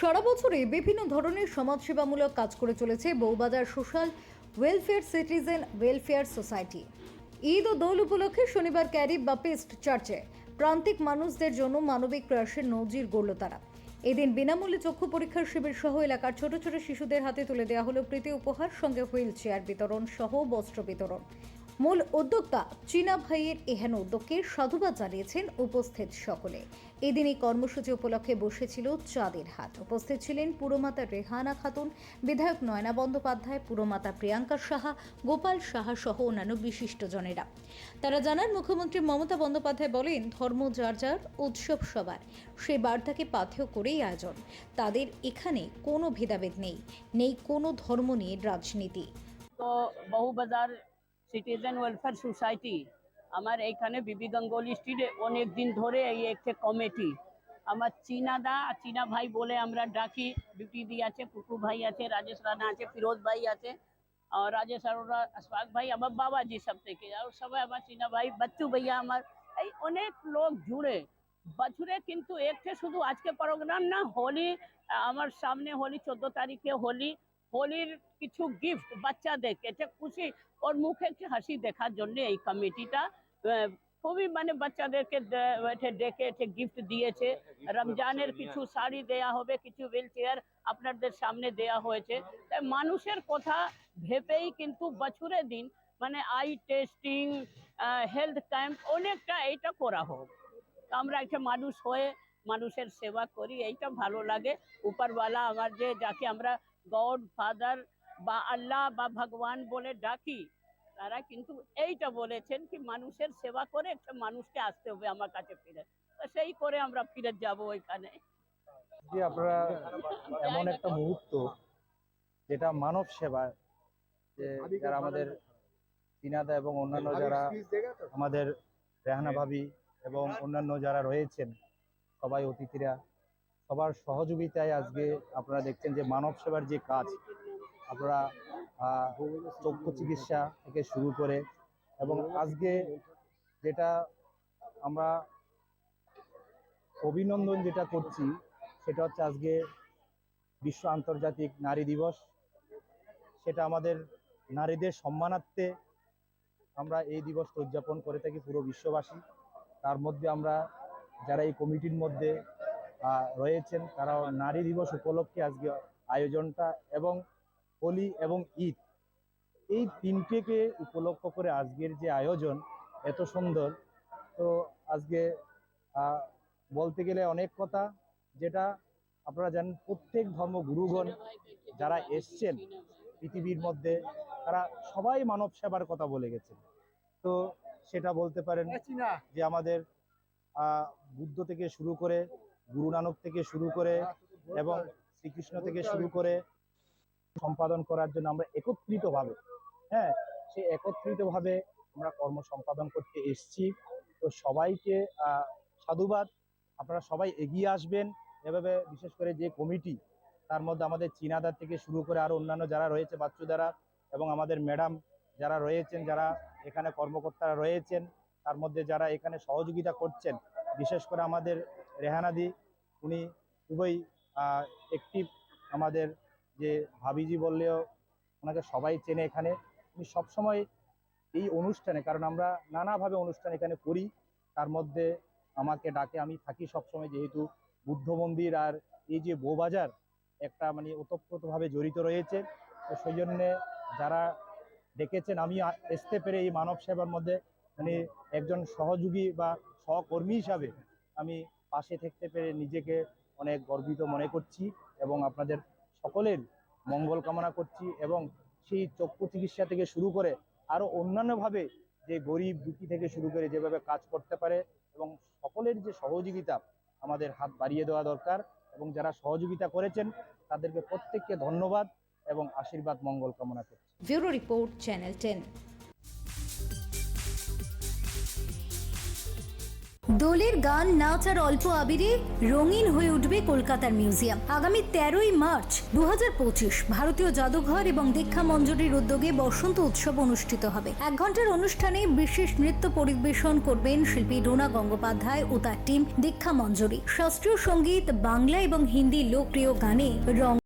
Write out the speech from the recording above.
সারা বছরে বিভিন্ন ধরনের সমাজসেবামূলক কাজ করে চলেছে Bowbazar social welfare citizen welfare society. Eid ও দোল উপলক্ষে শনিবার ক্যারি বাপিস্ট চার্চে প্রান্তিক মানুষদের জন্য মানবিক প্রয়াসের নজির গড়ল তারা। এদিন বিনামূল্যে চক্ষু পরীক্ষার শিবির সহ এলাকার ছোট ছোট শিশুদের হাতে তুলে দেওয়া হলো প্রীতি উপহার, সঙ্গে হুইল চেয়ার বিতরণ সহ বস্ত্র বিতরণ। মূল উদ্যোক্তা চীনা ভাইয়ের এহেন উদ্যোগকে সাধুবাদ জানিয়েছেন উপস্থিত সকলে। এদিন এই কর্মসূচি উপলক্ষে বসেছিল চাঁদের হাট। উপস্থিত ছিলেন পুরমাতা রেহানা খাতুন, বিধায়ক নয়না বন্দ্যোপাধ্যায়, পুরমাতা প্রিয়াঙ্কা সাহা, গোপাল সাহা সহ অন্যান্য বিশিষ্টজনেরা তারা জানান, মুখ্যমন্ত্রী মমতা বন্দ্যোপাধ্যায় বলেন, ধর্ম যার যার, উৎসব সবার। সেই বার্তাকে পাথেয় করেই আয়োজন। তাদের এখানে কোনো ভেদাভেদ নেই। নেই কোনো ধর্ম নিয়ে রাজনীতি। তো বহুবাজার সিটিজেন ওয়েলফেয়ার সোসাইটি আমার এইখানে বিবি গাঙ্গুলি স্ট্রিটে অনেক দিন ধরে এই একটা কমিটি আমার চীনা দা আর চীনা ভাই বলে আমরা ডাকি বিউটি দি আছে, পুটু ভাই আছে, রাজেশ রানা আছে, ফিরোজ ভাই আছে। আর রাজেশ আরোরা আশফাক ভাই, আমার বাবাজি সব থেকে। আর সবাই আমার চীনা ভাই, বাচ্চু ভাইয়া আমার, এই অনেক লোক জুড়ে। বছরে কিন্তু একটা শুধু আজকে প্রোগ্রাম না, হোলি, আমার সামনে হোলি, চোদ্দ তারিখে হোলি হোলির কিছু গিফট বাচ্চাদেরকে এটা খুশি ওর মুখে একটু হাসি দেখার জন্য এই কমিটিটা আহ, খুবই মানে বাচ্চাদেরকে দে- এটা ডেকে এটা গিফট দিয়েছে। রমজানের কিছু শাড়ি দেয়া হবে কিছু হুইল চেয়ার আপনাদের সামনে দেয়া হয়েছে। তাই মানুষের কথা ভেবেই কিন্তু বছরের দিন মানে আই টেস্টিং হেলথ ক্যাম্প অনেকটা এইটা করা হোক। তো আমরা একটা মানুষ হয়ে মানুষের সেবা করি এইটা ভালো লাগে। উপরওয়ালা আমার যে যাকে আমরা গড ফাদার বা আল্লাহ বা ভগবান বলে ডাকি, তারা কিন্তু এইটা বলেছেন কি মানুষের সেবা করে একটা মানুষকে আসতে হবে আমার কাছে ফিরে। সেই করে আমরা ফিরে যাব ওইখানে। আপনারা এমন একটা মুহূর্ত যেটা মানব সেবা, যে যারা আমাদের চীনাদা এবং অন্যান্য যারা আমাদের রেহানা ভাবি এবং অন্যান্য যারা রয়েছেন, সবাই অতিথিরা সবার সহযোগিতায় আজকে আপনারা দেখছেন যে মানব সেবার যে কাজ, আপনারা চক্ষু চিকিৎসা থেকে শুরু করে এবং আজকে যেটা আমরা অভিনন্দন যেটা করছি, সেটা হচ্ছে আজকে বিশ্ব আন্তর্জাতিক নারী দিবস। সেটা আমাদের নারীদের সম্মানার্থে আমরা এই দিবসটা উদযাপন করে থাকি পুরো বিশ্ববাসী। তার মধ্যে আমরা যারা এই কমিটির মধ্যে রয়েছেন। তারা নারী দিবস উপলক্ষে আজকে আয়োজনটা এবং হোলি এবং ঈদ। এই তিনটেকে উপলক্ষ করে আজকের যে আয়োজন এত সুন্দর। তো আজকে বলতে গেলে অনেক কথা যেটা আপনারা জানেন প্রত্যেক ধর্মগুরুগণ যারা এসছেন পৃথিবীর মধ্যে তারা সবাই মানব সেবার কথা বলে গেছেন। তো সেটা বলতে পারেন যে আমাদের বুদ্ধ থেকে শুরু করে গুরু নানক থেকে শুরু করে এবং শ্রীকৃষ্ণ থেকে শুরু করে সম্পাদন করার জন্য আমরা একত্রিতভাবে হ্যাঁ সেই একত্রিতভাবে আমরা কর্ম সম্পাদন করতে এসছি। তো সবাইকে সাধুবাদ। আপনারা সবাই এগিয়ে আসবেন। এভাবে বিশেষ করে যে কমিটি, তার মধ্যে আমাদের চীনাদার থেকে শুরু করে আরও অন্যান্য যারা রয়েছে বাচ্চু দ্বারা এবং আমাদের ম্যাডাম যারা রয়েছেন, যারা এখানে কর্মকর্তারা রয়েছেন, তার মধ্যে যারা এখানে সহযোগিতা করছেন, বিশেষ করে আমাদের রেহানাদি উনি খুবই একটিভ আমাদের যে ভাবিজি বললেও ওনাকে সবাই চেনে এখানে। উনি সবসময় এই অনুষ্ঠানে, কারণ আমরা নানাভাবে অনুষ্ঠান এখানে করি, তার মধ্যে আমাকে ডাকে, আমি থাকি সবসময় যেহেতু বুদ্ধ মন্দির আর এই যে বৌবাজার একটা মানে ওতপ্রোতভাবে জড়িত রয়েছে। তো সেই জন্যে যারা ডেকেছেন, আমি আসতে পেরে এই মানব সেবার মধ্যে মানে একজন সহযোগী বা সহকর্মী হিসাবে আমি পাশে থাকতে পেরে নিজেকে অনেক গর্বিত মনে করছি এবং আপনাদের সকলের মঙ্গল কামনা করছি এবং সেই চক্ষু চিকিৎসা থেকে শুরু করে আরও অন্যান্যভাবে যে গরিব দুঃখী থেকে শুরু করে যেভাবে কাজ করতে পারে এবং সকলের যে সহযোগিতা আমাদের হাত বাড়িয়ে দেওয়া দরকার এবং যারা সহযোগিতা করেছেন, তাদেরকে প্রত্যেককে ধন্যবাদ এবং আশীর্বাদ মঙ্গল কামনা করছি। Bureau report, channel ten. দোলের গান, নাচ আর অল্প আবিরে রঙিন হয়ে উঠবে কলকাতার মিউজিয়াম। আগামী তেরোই মার্চ দু হাজার পঁচিশ ভারতীয় জাদুঘর এবং দীক্ষা মঞ্জুরির উদ্যোগে বসন্ত উৎসব অনুষ্ঠিত হবে। এক ঘণ্টার অনুষ্ঠানে বিশেষ নৃত্য পরিবেশন করবেন শিল্পী রোনা গঙ্গোপাধ্যায় ও তার টিম দীক্ষা মঞ্জুরি। শাস্ত্রীয় সংগীত, বাংলা এবং হিন্দি লোকপ্রিয় গানে রং